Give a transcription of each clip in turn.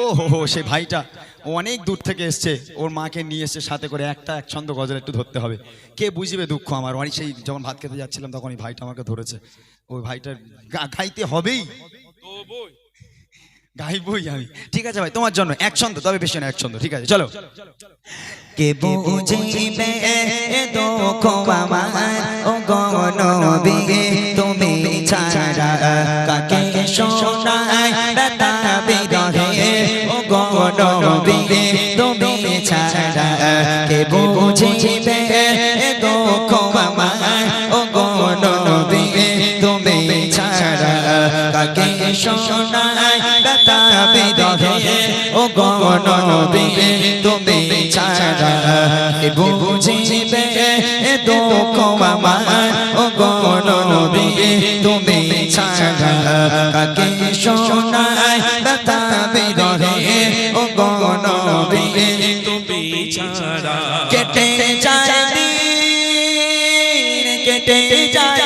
ও হো হো সেই ভাইটা অনেক দূর থেকে এসছে। ওর মাকে নিয়ে এসছে, সাথে করে একটা, এক ছন্দ গজল একটু ধরতে হবে। কে বুঝবে দুঃখ আমার? অনেক সেই যখন ভাত খেতে যাচ্ছিলাম, তখন এই ভাইটা আমাকে ধরেছে। ওই ভাইটার গাইতে হবেই। গাইবই আমি। ঠিক আছে ভাই, তোমার জন্য এক ছন্দ, তবে বেশি না এক ছন্দ। ঠিক আছে, চলো। কে বুঝিবে দুঃখ আমার? ও গনবি তুমি ছাড়া কাকে শোনায়? গনবি তুমি ছাড়া কে বুঝিবে? দুঃখ আমার ও গনবি তুমি ছাড়া কাকে শোনায়? ব্যথা বিরহে ও গনবি তুমি ছাড়া কে বুঝিবে? দুঃখ আমার ও গনবি তুমি ছাড়া কাকে শোনায়? ব্যথা কেটে যায়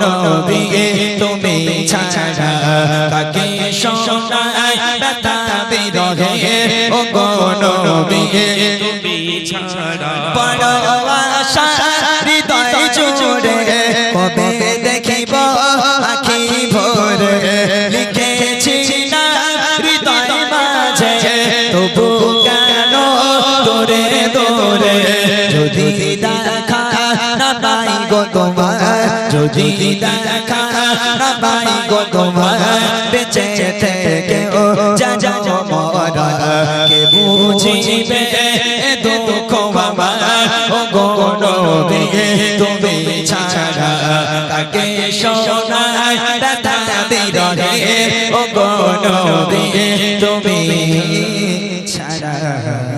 গনবি তুমি ছাড়া কাকে শোনায় ব্যথা বিরহে? ও গনবি তুমি ছাড়া বড় আশা হৃদয় জুড়ে কবে দেখিব আখি ভোরে? লিখেছি না হৃদয় মাঝে তবু কেন দোরে দোরে যদি দেখা না পাই গো তোমার যদি দেখা পাই গো তোমার বেঁচে থেকে যা যা মরা, কে বুঝিবে দুঃখ আমার? ও গনবে তুমি ছাড়া তাকে শোনায়? ব্যথা বিরহে, ও গনবে তুমি ছাড়া।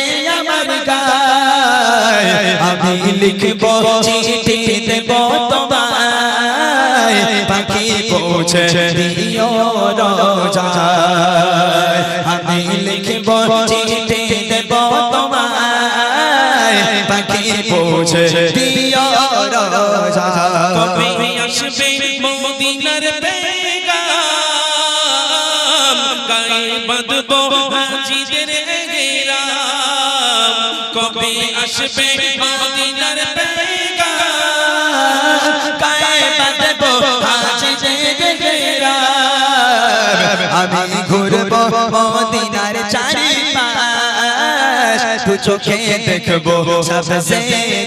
আমি লিখব, চিঠি দেব তোমায়। পাখি পৌঁছে দিও রাজায়। আমি লিখব, চিঠি দেব তোমায়। পাখি পৌঁছে দিও রাজায়। কবে আসবে মদিনার পেগাম গায়ে বাঁধবো হাজিদের গেরাম কবে আসবে মদিনার পেগাম গায়ে বাঁধবো হাজিদের গেরাম। আমি ঘুরব মদিনার চারিপাশ তু চোখে দেখব সবসে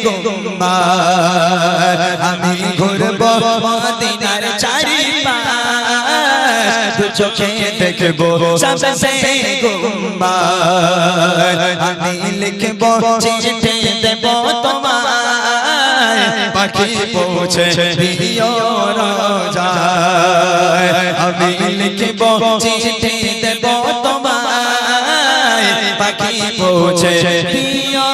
গুম্বার আমি ঘুরব মদিনার চোখে দেখব সবসে গুম্বার আমি লিখব চিঠি দেব তোমায়। পাখি পৌঁছে দিও রাজায়। আমি লিখব চিঠি দেব তোমায়। পাখি পৌঁছে দিও